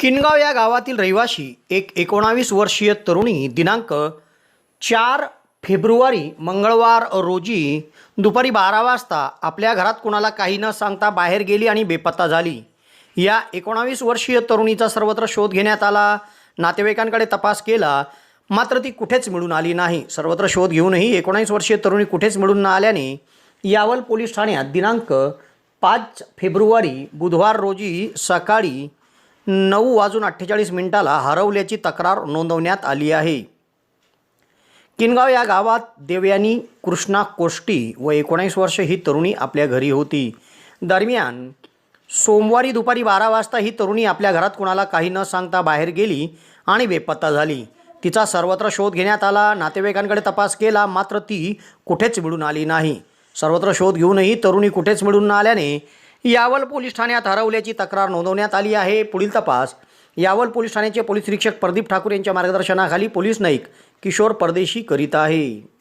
किनगाव या गावातील रहिवाशी एक एकोणावीस वर्षीय तरुणी दिनांक चार फेब्रुवारी मंगळवार रोजी दुपारी बारा वाजता आपल्या घरात कुणाला काही न सांगता बाहेर गेली आणि बेपत्ता झाली. या एकोणावीस वर्षीय तरुणीचा सर्वत्र शोध घेण्यात आला. नातेवाईकांकडे तपास केला मात्र ती कुठेच मिळून आली नाही. सर्वत्र शोध घेऊनही एकोणावीस वर्षीय तरुणी कुठेच मिळून न आल्याने यावल पोलीस ठाण्यात दिनांक पाच फेब्रुवारी बुधवार रोजी सकाळी नऊ वाजून अठ्ठेचाळीस मिनिटाला हरवल्याची तक्रार नोंदवण्यात आली आहे. किनगाव या गावात देवयानी कृष्णा कोष्टी व एकोणीस वर्ष ही तरुणी आपल्या घरी होती. दरम्यान सोमवारी दुपारी बारा वाजता ही तरुणी आपल्या घरात कुणाला काही न सांगता बाहेर गेली आणि बेपत्ता झाली. तिचा सर्वत्र शोध घेण्यात आला नातेवाईकांकडे तपास केला मात्र ती कुठेच मिळून आली नाही. सर्वत्र शोध घेऊनही तरुणी कुठेच मिळून न आल्याने यावल पोलीस ठाण्यात हरवल्याची तक्रार नोंदवण्यात आली आहे. पुढील तपास. यावल पोलीस ठाण्याचे पोलीस निरीक्षक प्रदीप ठाकूर यांच्या मार्गदर्शनाखाली पोलीस नाईक किशोर परदेशी करीत आहे.